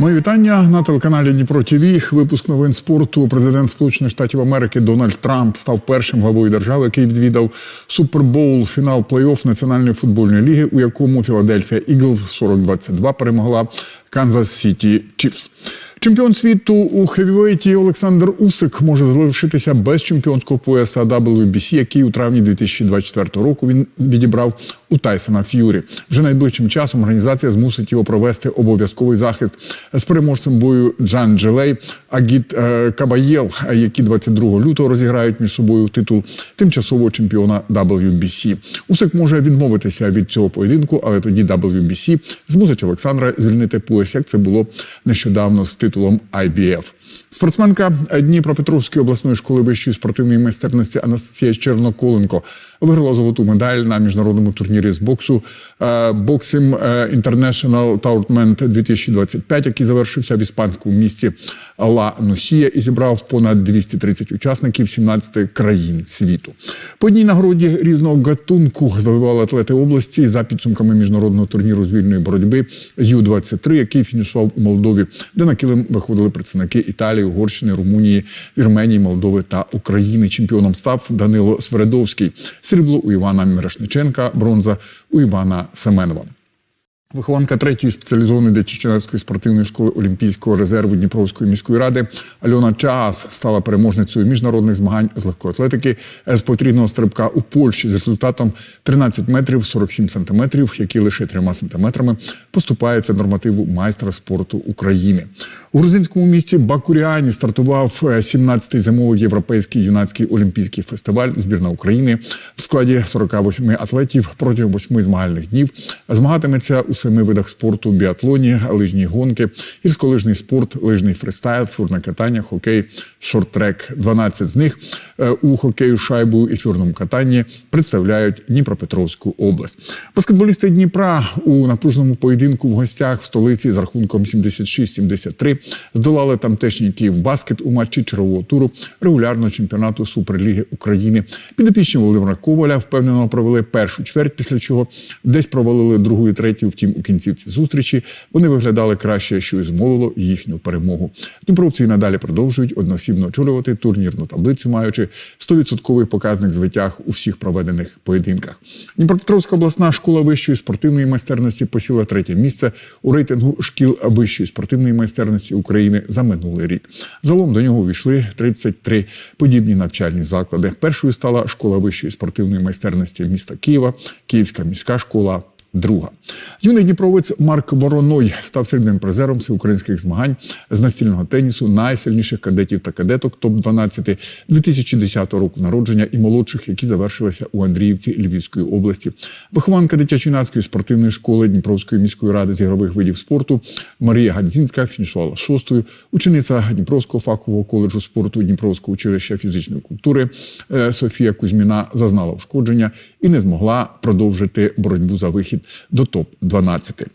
Мої вітання на телеканалі Дніпро ТВ. Випуск новин спорту. Президент Сполучених Штатів Америки Дональд Трамп став першим главою держави, який відвідав Супербоул, фінал плей-офф Національної футбольної ліги, у якому Філадельфія Іглз 40-22 перемогла Канзас Сіті Чіфс. Чемпіон світу у хевівейті Олександр Усик може залишитися без чемпіонського пояса WBC, який у травні 2024 року він відібрав у Тайсона Ф'юрі. Вже найближчим часом організація змусить його провести обов'язковий захист з переможцем бою Джан Джелей Агіт е, Кабаєл, які 22 лютого розіграють між собою титул тимчасового чемпіона WBC. Усик може відмовитися від цього поєдинку, але тоді WBC змусить Олександра звільнити пояс, як це було нещодавно з титулом IBF. Спортсменка Дніпропетровської обласної школи вищої спортивної майстерності Анастасія Черноколенко виграла золоту медаль на міжнародному турнірі з боксу е, Boxing International Tournament 2025, який завершився в іспанському місті Ла Носія і зібрав понад 230 учасників 17 країн світу. По одній нагороді різного гатунку завоювали атлети області за підсумками міжнародного турніру з вільної боротьби Ю-23, який фінішував у Молдові, де на виходили представники Італії, Угорщини, Румунії, Вірменії, Молдови та України. Чемпіоном став Данило Свередовський. Срібло у Івана Мірошниченка, бронза у Івана Семенова. Вихованка третьої спеціалізованої дитячо-юнацької спортивної школи Олімпійського резерву Дніпровської міської ради Альона Чаас стала переможницею міжнародних змагань з легкої атлетики з потрійного стрибка у Польщі з результатом 13 метрів 47 сантиметрів, який лише трьома сантиметрами поступається нормативу майстра спорту України. У грузинському місті Бакуріані стартував 17-й зимовий європейський юнацький олімпійський фестиваль збірна України в складі 48 атлетів протягом восьми змагальних днів. Змагатиметься у семи видах спорту: біатлоні, лижні гонки, гірськолижний спорт, лижний фристайл, фурне катання, хокей, шорт-трек. 12 з них е, у хокею шайбу і фюрному катанні представляють Дніпропетровську область. Баскетболісти Дніпра у напруженому поєдинку в гостях в столиці з рахунком 76-73 здолали тамтешній Київ баскет у матчі чергового туру регулярного чемпіонату Суперліги України. Підопічні Володимира Коваля впевнено провели першу чверть, після чого десь провалили другу і третю. Втім, кінцівці зустрічі вони виглядали краще, що і змовило їхню перемогу. Дніпровці надалі продовжують одноосібно очолювати турнірну таблицю, маючи 100% показник звитяг у всіх проведених поєдинках. Дніпропетровська обласна школа вищої спортивної майстерності посіла третє місце у рейтингу шкіл вищої спортивної майстерності України за минулий рік. Загалом до нього увійшли 33 подібні навчальні заклади. Першою стала школа вищої спортивної майстерності міста Києва, Київська міська школа. Друга юний дніпровець Марк Вороной став срібним призером всеукраїнських змагань з настільного тенісу найсильніших кадетів та кадеток топ 12 2010 року народження і молодших, які завершилися у Андріївці Львівської області. Вихованка дитячо-юнацької спортивної школи Дніпровської міської ради з ігрових видів спорту Марія Гадзінська фінішувала шостою. Учениця Дніпровського фахового коледжу спорту Дніпровського училища фізичної культури е, Софія Кузьміна зазнала ушкодження і не змогла продовжити боротьбу за вихід до топ-12.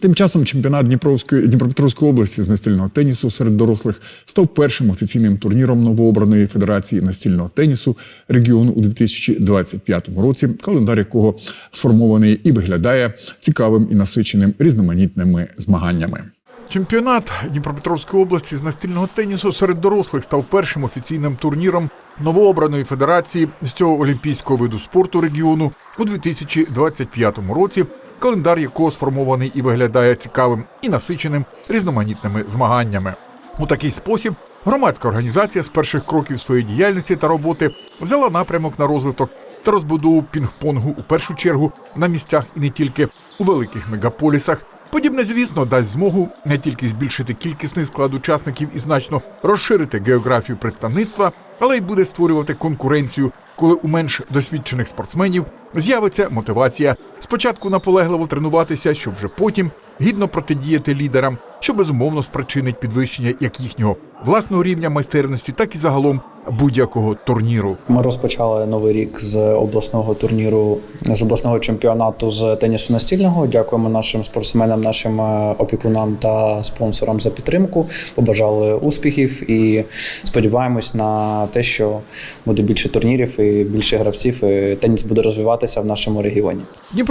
Тим часом чемпіонат Дніпровської Дніпропетровської області з настільного тенісу серед дорослих став першим офіційним турніром новообраної федерації настільного тенісу регіону у 2025 році, календар якого сформований і виглядає цікавим і насиченим різноманітними змаганнями. Чемпіонат Дніпропетровської області з настільного тенісу серед дорослих став першим офіційним турніром новообраної федерації з цього олімпійського виду спорту регіону у 2025 році, календар якого сформований і виглядає цікавим і насиченим різноманітними змаганнями. У такий спосіб громадська організація з перших кроків своєї діяльності та роботи взяла напрямок на розвиток та розбудову пінг-понгу у першу чергу на місцях і не тільки у великих мегаполісах. Подібне, звісно, дасть змогу не тільки збільшити кількісний склад учасників і значно розширити географію представництва, але й буде створювати конкуренцію, коли у менш досвідчених спортсменів з'явиться мотивація спочатку наполегливо тренуватися, щоб вже потім гідно протидіяти лідерам, що безумовно спричинить підвищення як їхнього власного рівня майстерності, так і загалом будь-якого турніру. Ми розпочали новий рік з обласного турніру, з обласного чемпіонату з тенісу настільного. Дякуємо нашим спортсменам, нашим е, опікунам та спонсорам за підтримку. Побажали успіхів і сподіваємось на те, що буде більше турнірів і більше гравців. і Теніс буде розвиватися в нашому регіоні.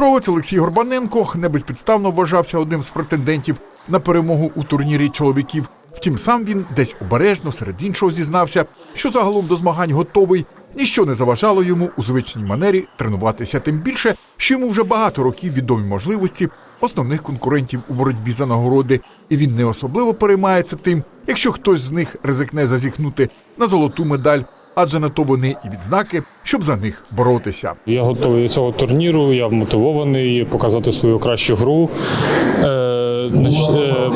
Дніпровець Олексій Горбаненко не безпідставно вважався одним з претендентів на перемогу у турнірі чоловіків. Втім, сам він десь обережно серед іншого зізнався, що загалом до змагань готовий. Ніщо не заважало йому у звичній манері тренуватися, тим більше, що йому вже багато років відомі можливості основних конкурентів у боротьбі за нагороди, і він не особливо переймається тим, якщо хтось з них ризикне зазіхнути на золоту медаль, адже на то вони і відзнаки, щоб за них боротися. Я готовий до цього турніру, я вмотивований показати свою кращу гру. Е,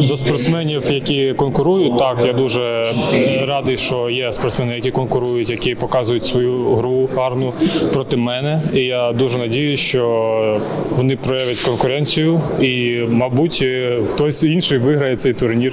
за спортсменів, які конкурують, так я дуже радий, що є спортсмени, які конкурують, які показують свою гру гарну проти мене. І я дуже надіюсь, що вони проявлять конкуренцію, і, мабуть, е, хтось інший виграє цей турнір.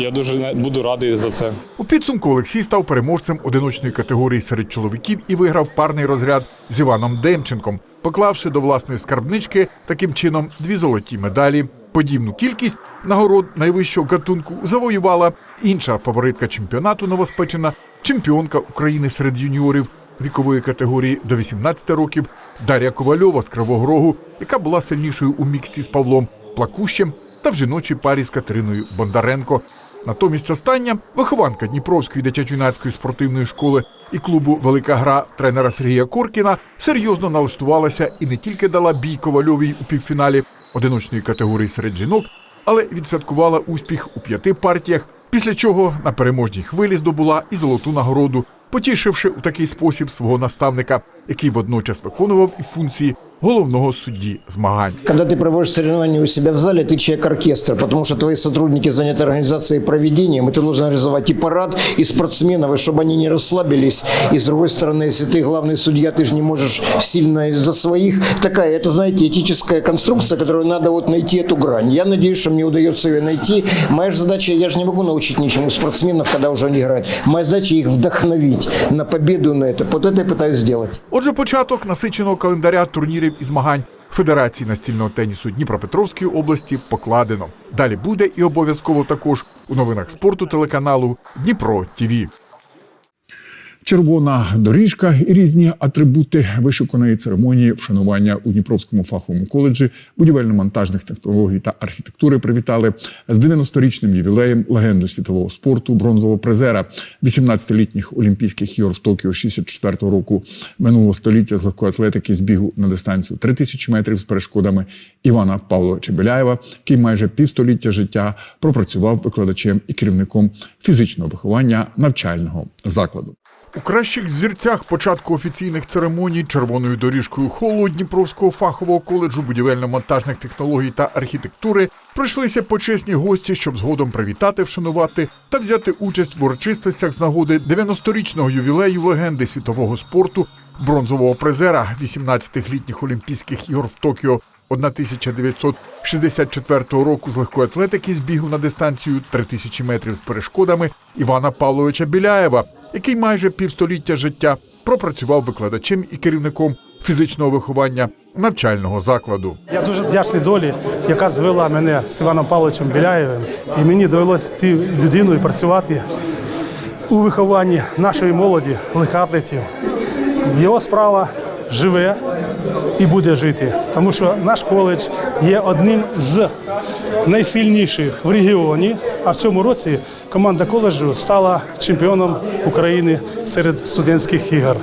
Я дуже буду радий за це. У підсумку Олексій став переможцем одиночної категорії серед чоловіків і виграв парний розряд з Іваном Демченком, поклавши до власної скарбнички таким чином дві золоті медалі. Подібну кількість нагород найвищого гатунку завоювала інша фаворитка чемпіонату новоспечена, чемпіонка України серед юніорів вікової категорії до 18 років Дар'я Ковальова з Кривого Рогу, яка була сильнішою у міксті з Павлом Плакущем та в жіночій парі з Катериною Бондаренко. Натомість остання вихованка Дніпровської дитячо-юнацької спортивної школи і клубу Велика гра тренера Сергія Коркіна серйозно налаштувалася і не тільки дала бій Ковальовій у півфіналі одиночної категорії серед жінок, але відсвяткувала успіх у п'яти партіях, після чого на переможній хвилі здобула і золоту нагороду, потішивши у такий спосіб свого наставника, який водночас виконував і функції головного судді змагань. Когда ты проводишь соревнования у себя в зале, ты человек-оркестр, потому что твои сотрудники заняты организацией и проведением, и ты должен организовать и парад, и спортсменов, и чтобы они не расслабились. И с другой стороны, если ты главный судья, ты же не можешь сильно за своих. Такая, это, знаете, этическая конструкция, которую надо вот найти эту грань. Я надеюсь, что мне удается ее найти. Моя же задача, я же не могу научить ничему спортсменов, когда уже они играют. Моя задача их вдохновить на победу на это. Вот это я пытаюсь сделать. Отже, початок насиченого календаря турнірів і змагань Федерації настільного тенісу Дніпропетровської області покладено. Далі буде і обов'язково також у новинах спорту телеканалу Дніпро ТІВІ. Червона доріжка і різні атрибути вишуканої церемонії вшанування у Дніпровському фаховому коледжі будівельно-монтажних технологій та архітектури привітали з 90-річним ювілеєм легенду світового спорту бронзового призера 18-літніх Олімпійських ігор в Токіо 64-го року минулого століття з легкої атлетики з бігу на дистанцію 3000 метрів з перешкодами Івана Павловича Біляєва, який майже півстоліття життя пропрацював викладачем і керівником фізичного виховання навчального закладу. У кращих зірцях початку офіційних церемоній червоною доріжкою холу Дніпровського фахового коледжу будівельно-монтажних технологій та архітектури пройшлися почесні гості, щоб згодом привітати, вшанувати та взяти участь в урочистостях з нагоди 90-річного ювілею легенди світового спорту бронзового призера 18-літніх Олімпійських ігор в Токіо. 1964 року з легкої атлетики з бігу на дистанцію 3000 метрів з перешкодами Івана Павловича Біляєва, який майже півстоліття життя пропрацював викладачем і керівником фізичного виховання навчального закладу. Я дуже вдячний долі, яка звела мене з Іваном Павловичем Біляєвим. І мені довелося з цією людиною працювати у вихованні нашої молоді, легкоатлетів. Його справа живе і буде жити, тому що наш коледж є одним з найсильніших в регіоні. А в цьому році команда коледжу стала чемпіоном України серед студентських ігор.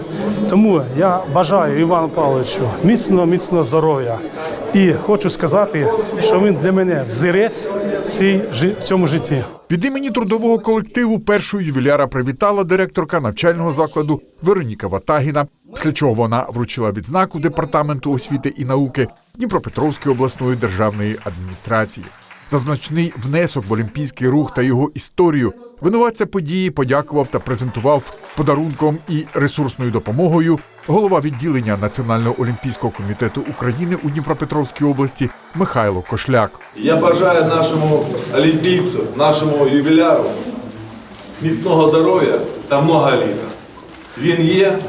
Тому я бажаю Івану Павловичу міцного, міцного здоров'я. І хочу сказати, що він для мене взірець в, цій, в цьому житті. Від імені трудового колективу першого ювіляра привітала директорка навчального закладу Вероніка Ватагіна, після чого вона вручила відзнаку департаменту освіти і науки Дніпропетровської обласної державної адміністрації. За значний внесок в олімпійський рух та його історію винуватця події подякував та презентував подарунком і ресурсною допомогою голова відділення Національного олімпійського комітету України у Дніпропетровській області Михайло Кошляк. Я бажаю нашому олімпійцю, нашому ювіляру міцного здоров'я та много літа. Він є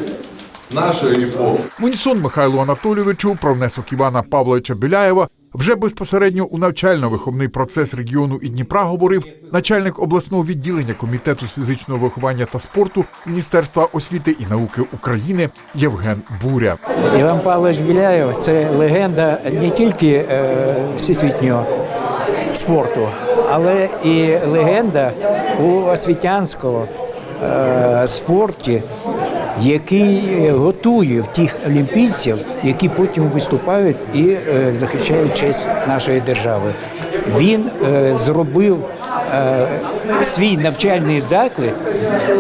нашою епохою. В унісон Михайлу Анатолійовичу про внесок Івана Павловича Біляєва вже безпосередньо у навчально-виховний процес регіону і Дніпра говорив начальник обласного відділення комітету з фізичного виховання та спорту Міністерства освіти і науки України Євген Буря. Іван Павлович Біляєв це легенда не тільки е, всесвітнього спорту, але і легенда у освітянського е, спорті, який готує тих олімпійців, які потім виступають і е, захищають честь нашої держави. Він е, зробив е, свій навчальний заклад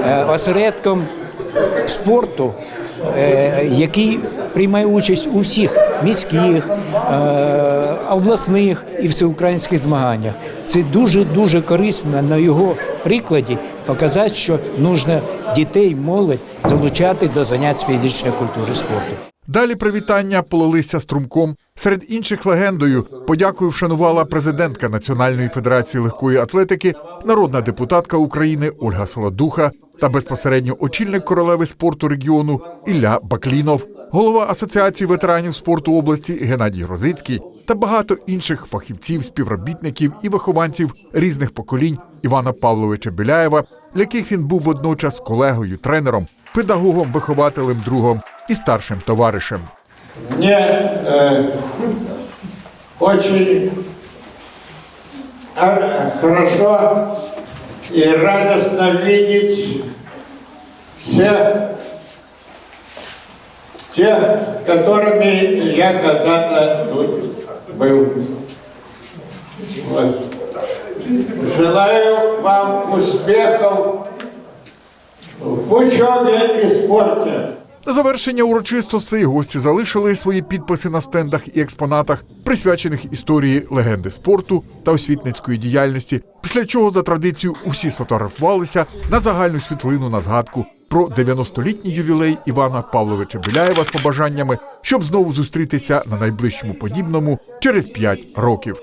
е, осередком спорту, е, який приймає участь у всіх міських, е, обласних і всеукраїнських змаганнях. Це дуже дуже корисно на його прикладі показати, що потрібно дітей, молодь залучати до занять фізичної культури спорту. Далі привітання полилися струмком. Серед інших легендою подякою вшанувала президентка Національної федерації легкої атлетики, народна депутатка України Ольга Солодуха та безпосередньо очільник королеви спорту регіону Ілля Баклінов, голова Асоціації ветеранів спорту області Геннадій Грозицький та багато інших фахівців, співробітників і вихованців різних поколінь Івана Павловича Біляєва, для яких він був водночас колегою, тренером, педагогом, вихователем, другом і старшим товаришем. Мне э, очень а, хорошо и радостно видеть всех тех, с которыми я когда-то тут был. Вот. Желаю вам успехов в учебе и спорте. На завершення урочистостей гості залишили свої підписи на стендах і експонатах, присвячених історії легенди спорту та освітницької діяльності. Після чого за традицією усі сфотографувалися на загальну світлину на згадку про 90-літній ювілей Івана Павловича Біляєва з побажаннями, щоб знову зустрітися на найближчому подібному через 5 років.